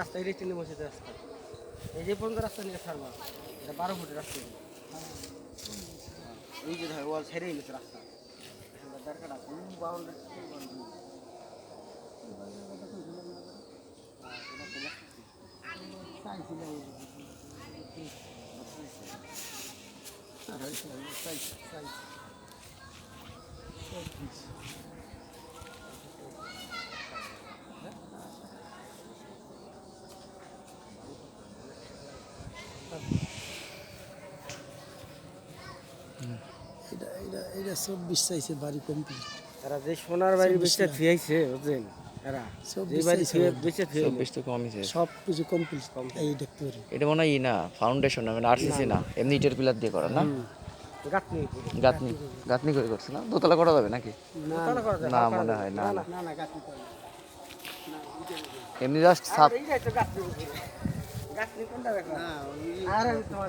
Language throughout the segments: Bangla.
রাস্তা এই রিটিনি মসজিদের রাস্তা এই যে পর্যন্ত রাস্তা নিয়ে ছাড়বা এটা বারো ফুটের রাস্তা। এই যে ধর ওয়াল ছেড়েই গেছে রাস্তা দরকার আছে বাউন্ডারি এটা এটা চব্বিশ চাইছে বাড়ি কমপ্লিট এরা যে সোনার বাড়ি বেচে থুয়াইছে বুঝলেন এরা বাড়ি চাইছে থুয়ে ওরা। বেচে থুয়ে চব্বিশ তো কমই চাই সব কিছু কমপ্লিট এই দেখতে পারি এটা মনে হয় না ফাউন্ডেশন না মানে আরসিসি না এমনি ইটের পিলার দিয়ে করা না? গাঁথনি গাঁথনি। গাঁথনি করে করছে না? দোতলা করা যাবে নাকি? দোতলা না মনে হয় না না। এমনি জাস্ট সাপ কোনটা দেখো? না আর আমি তোমার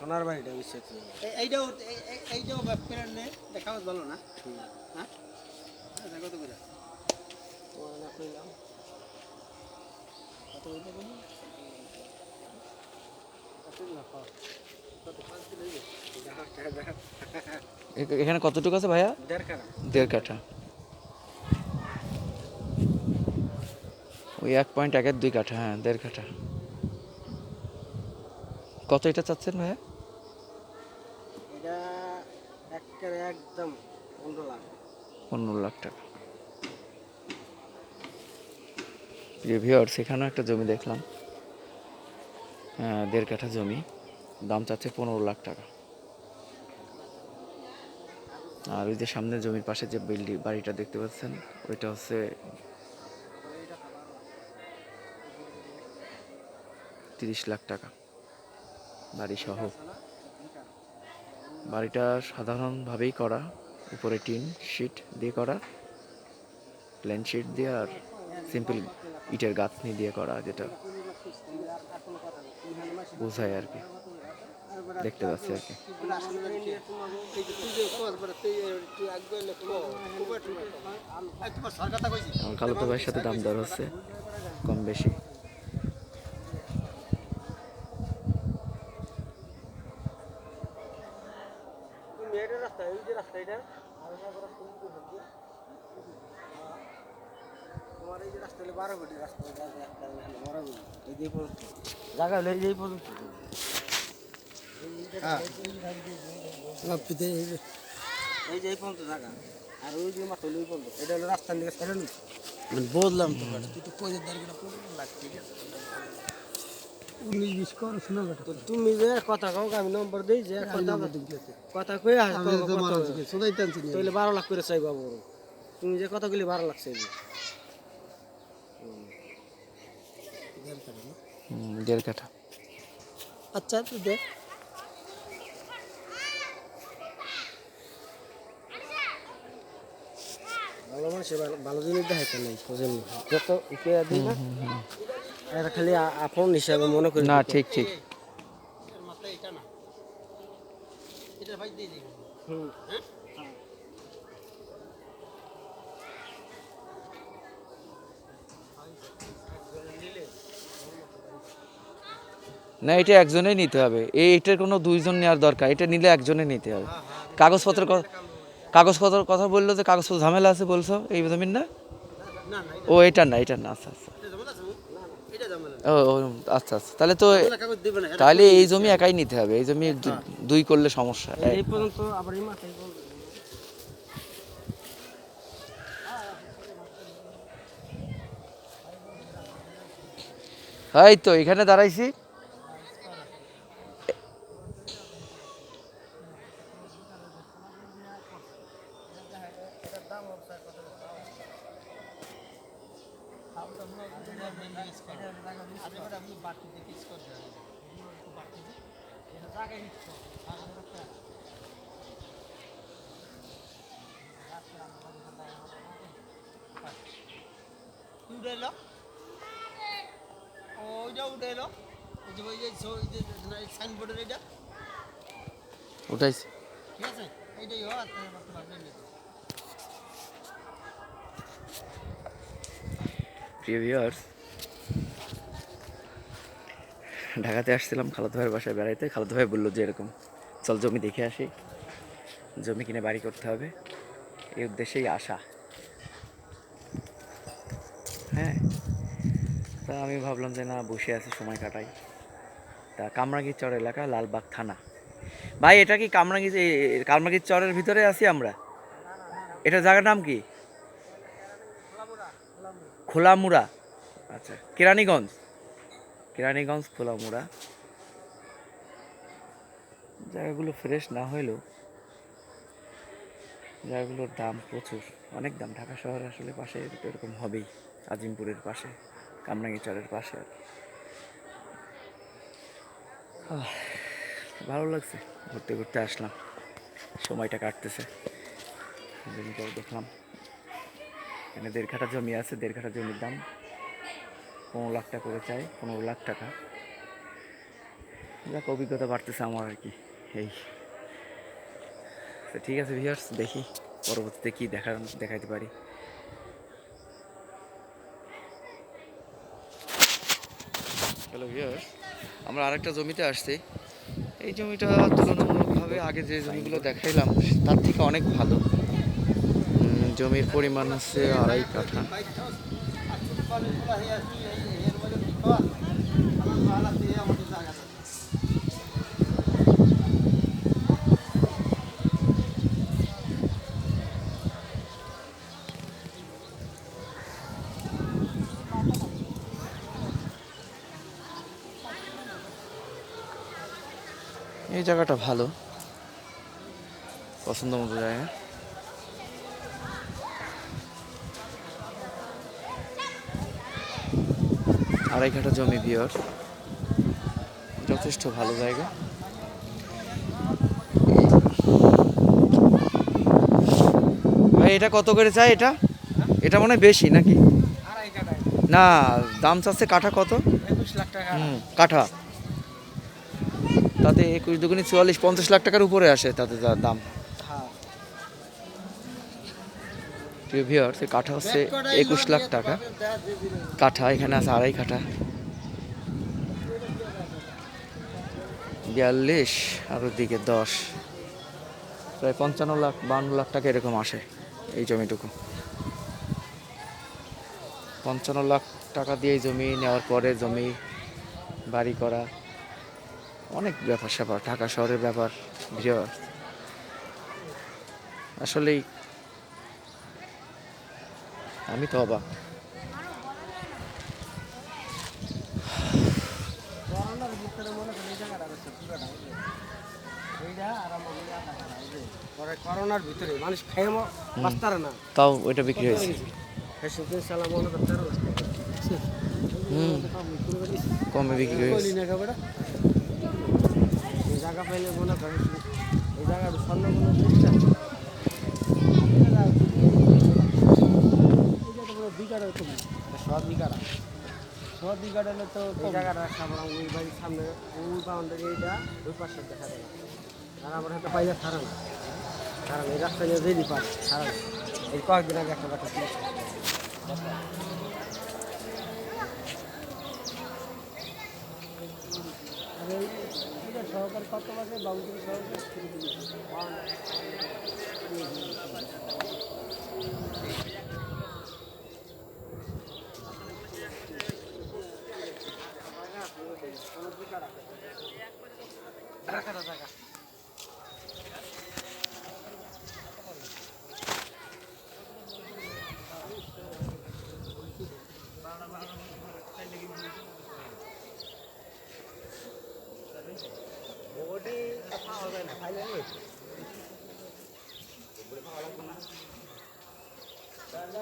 সোনার বাড়িটা থুয়ে। এইটাও এই- এই- এইটাও প্যারেন্ট নেই দেখাও ভালো না? হ্যাঁ? আচ্ছা, কত করে? কইলাম। কত করে বলি এখানে কতটুকু আছে ভাইয়া? দেড় কারা দেড় কাঠা। ওই এক পয়েন্ট একের দুই কাঠা হ্যাঁ দেড় কাঠা। কত এটা চাচ্ছেন ভাইয়া এটা একেবারে একদম পনেরো লাখ পনেরো লাখ টাকা। প্রিয় ভিওর্স এখানেও একটা জমি দেখলাম। দেড় কাঠা জমি। দাম চাচ্ছে পনেরো লাখ টাকা। আর ওই যে সামনে জমির পাশে যে বিল্ডিং বাড়িটা দেখতে পাচ্ছেন, ওইটা হচ্ছে তিরিশ লাখ টাকা। বাড়ি সহ বাড়িটা সাধারণভাবেই করা। উপরে টিন শিট দিয়ে করা প্লেন শিট দিয়ে আর সিম্পল ইটের গাঁথনি দিয়ে করা যেটা বোঝায় আর কি, দেখতে পাচ্ছি আর কি। আমার খালাতো ভাইয়ের সাথে দাম দর হচ্ছে, কম বেশি তুমি এটা রাস্তা এই যে রাস্তা এটা। তোমার এই যে রাস্তা হলো বারো কোটি রাস্তা একটা বারো কোটি এই যে পর্যন্ত জায়গা হলো এই পর্যন্ত। লাপিতে এই যে এই পর্যন্ত জায়গা। আর ওই যে মাত্র ওই পর্যন্ত। এটা হলো রাস্তার দিকে ছেড়ে বললাম তো। তুই তো দাঁড়িয়ে উনিশ বিশ কর শোনা বেটা তুমি যে কথা কও আমি নম্বর দিই যে কথা কই আস টানছি তাহলে বারো লাখ করে চাইবা বড় তুমি যে কথা গুলি বারো লাখ চাইবে। হুম, দেড় কাঠা। আচ্ছা তুই দেখ ভালো মানুষ ভালো জিনিস দেখাইতে নাই যত ইকে দিই না এটা খালি আপন হিসাবে মনে করি। না ঠিক ঠিক। এটা না এটা ভাই দিয়ে দিই হুম। না এটা একজনেই নিতে হবে। এইটার কোনো দুইজন নেওয়ার দরকার। এটা নিলে একজনে নিতে হবে। কাগজপত্র কাগজপত্র কথা বলল যে কাগজপত্র ঝামেলা আছে বলছো? এই জমিন না? না না ও এটা না এটা না আচ্ছা আচ্ছা এটা জমা আছে এটা জমা না ও আচ্ছা আচ্ছা। তাহলে তো তাহলে এই জমি একাই নিতে হবে এই জমি দুই করলে সমস্যা। এই পর্যন্ত আবার এই মাথায় এই তো এখানে দাঁড়াইছি তুই উঠে এলো ওইটা উঠে এলো। ওই যে ওই যে সাইনবোর্ডের এটা উঠাইছি। ঠিক আছে? এইটাই হোক আর তাহলে বাকি ভাবলেন না। প্রিয় ভিউয়ার্স ঢাকাতে আসছিলাম খালাতো ভাইয়ের বাসায় বেড়াইতে। খালাতো ভাই বলল যে এরকম চল জমি দেখে আসি। জমি কিনে বাড়ি করতে হবে। এই উদ্দেশ্যেই আসা হ্যাঁ তা আমি ভাবলাম যে না, বসে আছি, সময় কাটাই। তা কামরাঙ্গীর চর এলাকা, লালবাগ থানা। ভাই, এটা কি কামরাঙ্গি কামরাঙ্গীর চরের ভিতরে আছি আমরা? এটা জায়গার নাম কি? খোলামুড়া। আচ্ছা কেরানীগঞ্জ। কেরানীগঞ্জ, খোলামুড়া। জায়গাগুলো ফ্রেশ না হলেও জায়গাগুলোর দাম প্রচুর। অনেক দাম, ঢাকা শহরে আসলে পাশে, এরকম হবেই, আজিমপুরের পাশে। কামরাঙ্গীচরের পাশে আর। ভালো লাগছে, ঘুরতে ঘুরতে আসলাম। সময়টা কাটতেছে। জমিটাও দেখলাম। এখানে দেড় কাঠা জমি আছে, দেড় কাঠা জমির দাম পনেরো লাখ টাকা করে চাই, পনেরো লাখ টাকা। যাক, অভিজ্ঞতা বাড়তেছে আমার আর কি, এই। ঠিক আছে ভিউয়ার্স দেখি পরবর্তীতে কী দেখা, দেখাইতে পারি। হ্যালো ভিউয়ার্স আমরা আরেকটা জমিতে আসছি। এই জমিটা তুলনামূলকভাবে আগে যে জমিগুলো দেখাইলাম, তার থেকে অনেক ভালো। জমির পরিমাণ হচ্ছে আড়াই কাঠা। বাইকটাও এই জায়গাটা ভালো। পছন্দ মতো জায়গা। আড়াই কাঠা জমি বিয়র। যথেষ্ট ভালো জায়গা। ভাই এটা কত করে চাই এটা? এটা মনে হয় বেশি নাকি? না দাম চাচ্ছে কাঠা কত? একুশ লাখ টাকা। কাঠা। তাতে একুশ দুগুনি চুয়াল্লিশ, পঞ্চাশ লাখ টাকার উপরে আসে তাতে তার দাম। সে কাঠা হচ্ছে একুশ লাখ টাকা। কাঠা, এখানে আছে আড়াই কাঠা। বিয়াল্লিশ, আর ওদিকে দশ। প্রায় পঞ্চান্ন লাখ, বান্ন লাখ টাকা এরকম আসে এই জমিটুকু। পঞ্চান্ন লাখ টাকা দিয়ে জমি নেওয়ার পরে জমি, বাড়ি করা অনেক ব্যাপার স্যাপার ঢাকা শহরের ব্যাপার ভিউয়ার আসলেই আমি তো অবাক। করোনার ভিতরে মনে মানুষ খেয়ে বাঁচতারে না। তাও ওইটা বিক্রি হয়েছে। হুম। কমে বিক্রি হয়েছে। খাবে এই জায়গা পাইলে মনে করে এই জায়গাটা স্বর্ণ কোনো বুঝছেন বিঘাটা তুমি সব বিঘাটা সব বিঘাটা হলে তো এই জায়গাটা সামনে ওই বাড়ির সামনে ওই বাউন্ডারি এইটা ওই পাশে দেখা যায়। আর আমার হাতে পাইলে ছাড়া না কারণ এই রাস্তা নিয়ে যেদি পারে ছাড়া না এই কয়েকদিন আগে একটা কথা ছিল সহকার কত মাসে বাউন্ডারি সহকার। পাওয়া যায় Thank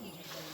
you.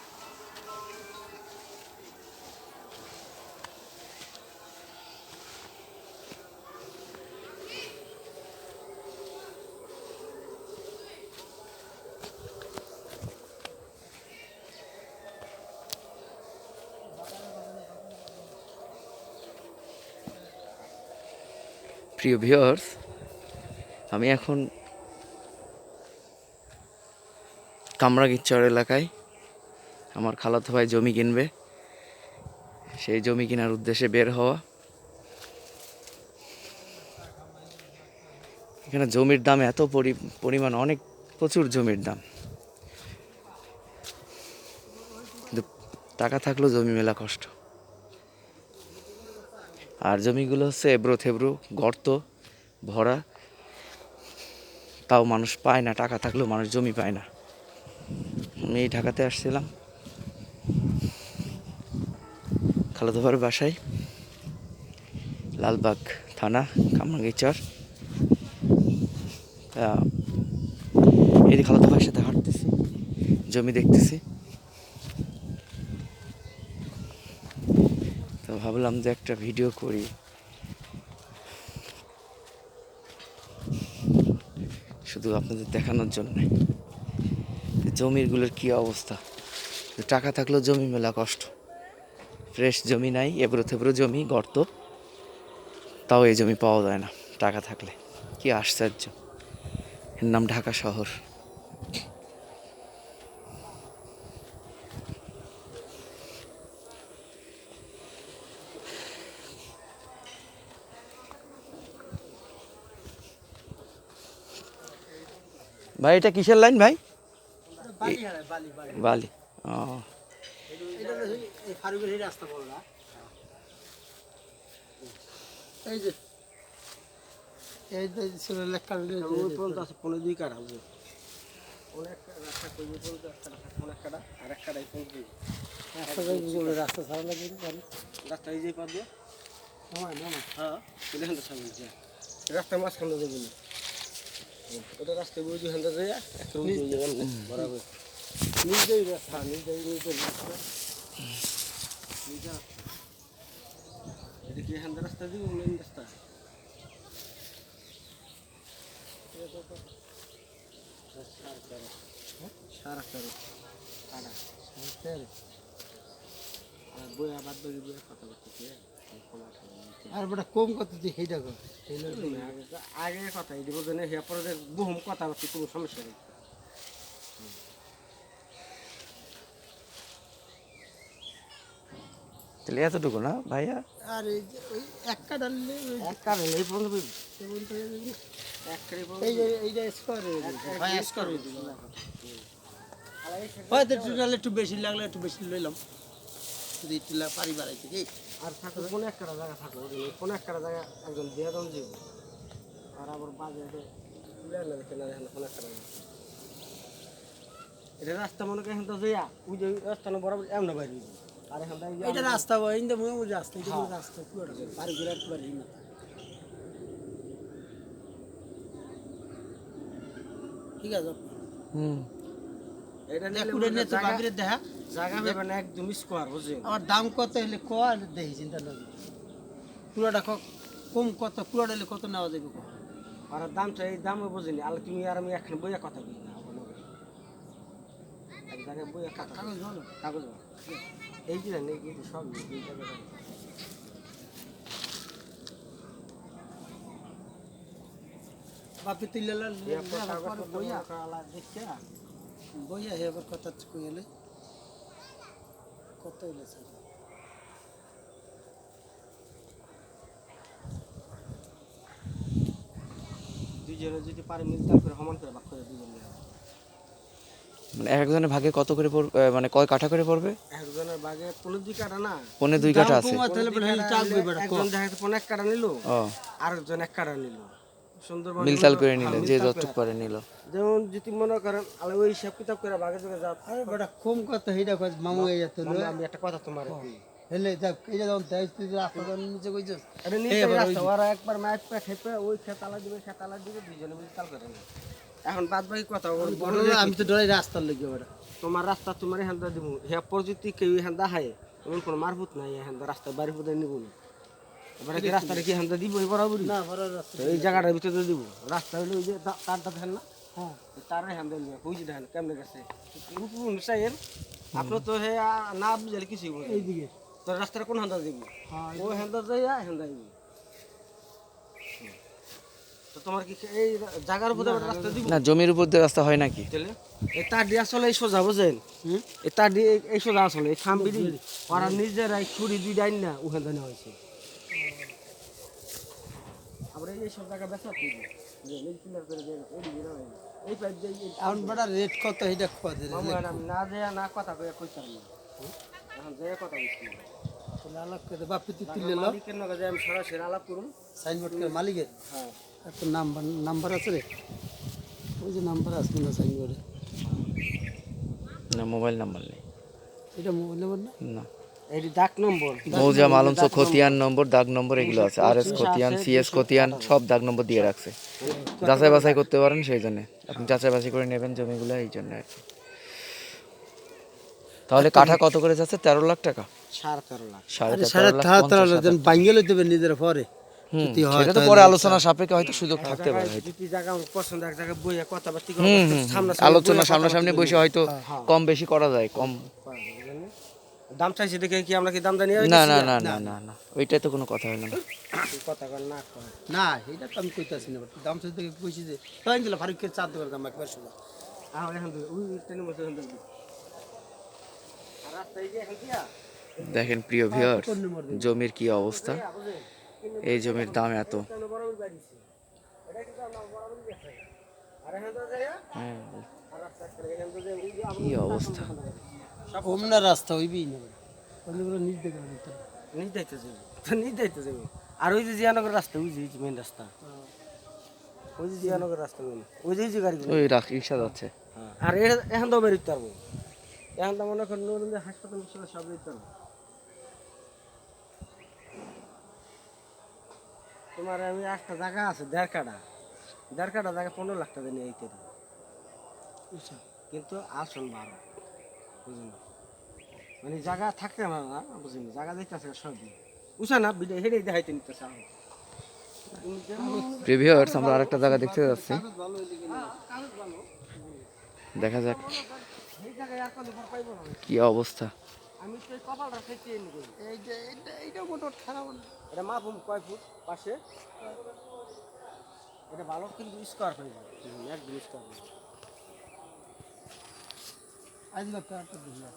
প্রিয় ভিউয়ার্স, আমি এখন কামরাগিচ্চর এলাকায় আমার খালাতো ভাই জমি কিনবে। সেই জমি কেনার উদ্দেশ্যে বের হওয়া। এখানে জমির দাম এত পরি, পরিমাণ, অনেক প্রচুর জমির দাম। টাকা থাকলেও জমি মেলা কষ্ট। আর জমিগুলো হচ্ছে এবড়ো থেব্রো গর্ত, ভরা। তাও মানুষ পায় না, টাকা থাকলেও মানুষ জমি পায় না। আমি এই ঢাকাতে আসছিলাম। খালাদোভার বাসায়, লালবাগ থানা কামরাঙ্গিচর এই যে খালাদো ভাইয়ের সাথে হাঁটতেছি, জমি দেখতেছি। ভাবলাম যে একটা ভিডিও করি। শুধু আপনাদের দেখানোর জন্য জমিরগুলোর কি অবস্থা। টাকা থাকলেও জমি মেলা কষ্ট। ফ্রেশ জমি নাই, এবড়ো থেবড়ো জমি, গর্ত। তাও এই জমি পাওয়া যায় না, টাকা থাকলে। কি আশ্চর্য। এর নাম ঢাকা শহর ভাই এটা কিসের লাইন ভাই বালি হারায় বালি বালি বালি ও এটা তো সেই- এই ফারুকের এই রাস্তা বড় না এই যে এই যে ছিল লেখা ওই পর্যন্ত আছে পনেরো দুই কাটা বুঝো অনেক রাস্তা করবে পর্যন্ত একটা রাস্তা অনেক কাটা আর এক কাটা এই পর্যন্ত রাস্তা রাস্তা ছাড়া লাগে রাস্তা হ্যাঁ এটা মাঝখানে ওটা রাস্তায় বুঝি হান্তা যায় একটা উঠে যাবে বরাবর নিজেই রাস্তা হ্যাঁ নিজে নিজে রাস্তা নিজে রাস্তা এটা কি হান্তা রাস্তা দিব মেন রাস্তা সারা সারা কাটা আর বইয়া বাদ কথা বলতে আর বড় কম কত দিয়ে সেইটা কর। আগে কথা এই বলতে নেই পরে বহুম কথা বলছি কোনো সমস্যা নেই। তাহলে এতটুকু না ভাইয়া? আর এই যে ওই এক কাঠ এক কারণ এই পর্যন্ত এই যে- এইটা স্কোয়ার ভাই স্কোয়ার হয়তো টোটাল একটু বেশি লাগলে একটু বেশি লইলাম। যদি একটু পারি বাড়াইতে কি? আর থাকলে কোনো একটা জায়গা থাকল কোনো একটা জায়গা একজন দিয়ে দাম যাব আর আবার বাজে তুলে না দেখে দেখেন কোনো একটা জায়গা। এটা রাস্তা মনে করেন তো যাইয়া ওই যে রাস্তা বরাবর এমন বাইরে আর এখন এটা রাস্তা হয় ইন্দা মুই মুই রাস্তা এটা রাস্তা পুরোটা পারি করে একটু পারি না ঠিক আছে। হুম। এটা নিয়ে দেখা। জায়গা হবে না একদম স্কোয়ার বুঝছেন? আমার দাম কত হলে ক দেখি চিন্তা না পুরোটা কম কত পুরোটা হলে কত নেওয়া যাবে? আর দামটা এই দামও বুঝিনি। আর তুমি আর আমি এখন বইয়া কথা বলি না মনে। এক জায়গায় বইয়া কথা কাগজ বল। এই যে নেই সব এই বাপি বইয়া। মনে হে কথা কই এলে কত হইলে স্যার দুইজনে যদি পারে করে সমান করে ভাগ করে দুজন মানে একজনের ভাগে কত করে মানে কয় কাঠা করে পড়বে? একজনের বাগে পনেরো দুই কাটা না। পনে দুই কাঠা আছে। পনেরো একজন দেখা পনেরো এক কাটা নিল আরেকজন এক কাটা নিল। মিলতাল করে নিল হ্যাঁ, যে যতটুকু করে। নিল। যেমন যদি মনে করেন আলে ওই হিসাব কিতাব করে বাগে যোগে যাও। আরে বেটা কম হেইটা কত মামু এই যেত আমি একটা কথা তোমার হেলে দেখ এই যে যখন দেখ তুই রাস্তা যখন নিচে কইছিস আরে নিচে রাস্তা ওরা একবার ম্যাচ পে খেপে ওই খেতালা দিবে খেতালা দিবে দুজনে মিলে চাল করে না এখন বাদ বাকি কথা ওর বড় বড় আমি তো ডরাই রাস্তার লেগে ওটা তোমার রাস্তা তোমার হ্যান্দা দিব হে পরিচিতি কেউ হ্যান্দা হায় এমন কোনো মারফুত নাই হ্যান্দা রাস্তা বাড়ি পদে নিব না। এবারে কি রাস্তাটা কি দিব? না বড় রাস্তা। এই জায়গাটার ভিতরে দিব। রাস্তা হইল ওই যে তা- তারটা দেখেন না? হ্যাঁ। তার হ্যান্ডেল নিয়ে। বুঝি দেখেন কেমনে গেছে? আপনি তো হে না বুঝলে এইদিকে। তো রাস্তার কোন দিব? হ্যাঁ ও দিব। তো তোমার কি এই জায়গার উপরে রাস্তা দিব? না জমির উপর দিয়ে রাস্তা হয় নাকি? বুঝলে এই তার দিয়ে আসলে এই সোজা বুঝেন এই তার দিয়ে এই- সোজা আসলে এই খাম্বি দিয়ে। ওরা নিজেরাই ছুরি দুই ডাইন না ওখান থেকে হয়েছে। জায়গা বেচা তুই যে এই পিলার করে দেন এই না এই পাইপ দিয়ে এখন বড় রেট কত এটা না দেয়া না কথা কইতাম না। এখন কথা আলাপ করে বাপি তুই তুলে লো। মালিকের নগে আমি সরাসরি আলাপ করুন সাইনবোর্ড করে মালিকের? হ্যাঁ। এত নাম্বার নাম্বার আছে রে? ওই যে নাম্বার আছে না সাইনবোর্ডে না মোবাইল নাম্বার নেই। এটা মোবাইল নাম্বার না? না। এই ডাক নম্বর। মৌজা মালঞ্চ খতিয়ান নম্বর। দাগ নম্বর এগুলো আছে। আর এস খতিয়ান সিএস খতিয়ান সব দাগ নম্বর দিয়ে রাখছে। যাচাই বাছাই করতে পারেন সেই জন্য। আপনি যাচাই বাছাই করে নেবেন জমিগুলো এই জন্য আর তাহলে কাঠা কত করে যাচ্ছে? তেরো লাখ টাকা। সাড়ে তেরো লাখ। সাড়ে তেরো লাখ তেরো পঞ্চাশ তেরো জন বাঙ্গেল হইতে হবে নিজের পরে হয় সেটা তো পরে আলোচনা সাপেক্ষে হয়তো সুযোগ থাকতে পারে। আলোচনা সামনাসামনি বসে হয়তো কম বেশি করা যায় কম দাম চাইছি দেখে কি আমরা কি দাম জানি না না না না না। না ওইটাই তো কোনো কথা হলো না। কথা কর না না এটা তো আমি কইতাছি না দাম সাথে থেকে কইছি যে তাই দিলা ফারুকের চার দোকান দাম একবার শোনা। এখন ওই ট্রেনের মধ্যে দেখেন প্রিয় দিন জমির কি অবস্থা? এই জমির দাম এত। হ্যাঁ, কি অবস্থা? ওমনা রাস্তা হইবি না। অন্যগুলো নিজ দেখে নিজ দায়িত্ব যাবে। নিজ দায়িত্ব যাবে। আর ওই যে জিয়ানগর রাস্তা ওই যে মেন রাস্তা। ওই যে জিয়ানগর রাস্তা মেন ওই যে গাড়িগুলো। ওই রাখ রিক্সা যাচ্ছে। আর এখন তো বেরোতে পারব। এখন তো মনে করেন নতুন হাসপাতাল হাসপাতাল সব বেরোতে পারব। তোমার আমি একটা জায়গা আছে দেড় কাটা দেড় কাটা জায়গা পনেরো লাখ টাকা নিয়ে এইতে কিন্তু আসল বারো বুঝলি? মানে জায়গা থাকতে না না? বুঝলি? জায়গা দেখতে আছে সব উষা না বিলে হেঁটে দেখাইতে নিতেছে আমি প্রিয় ভিউয়ার্স আমরা আরেকটা জায়গা দেখতে যাচ্ছি। দেখা যাক। পাইবো কি অবস্থা? আমি তো কপালটা খেতে এনে করি এই যে এটা এইটা মোটর খারাপ এটা মা ফুম কয় ফুট? পাশে। এটা ভালো কিন্তু স্কোয়ার হয়ে যায় একদম স্কোয়ার আজ একটা দিলা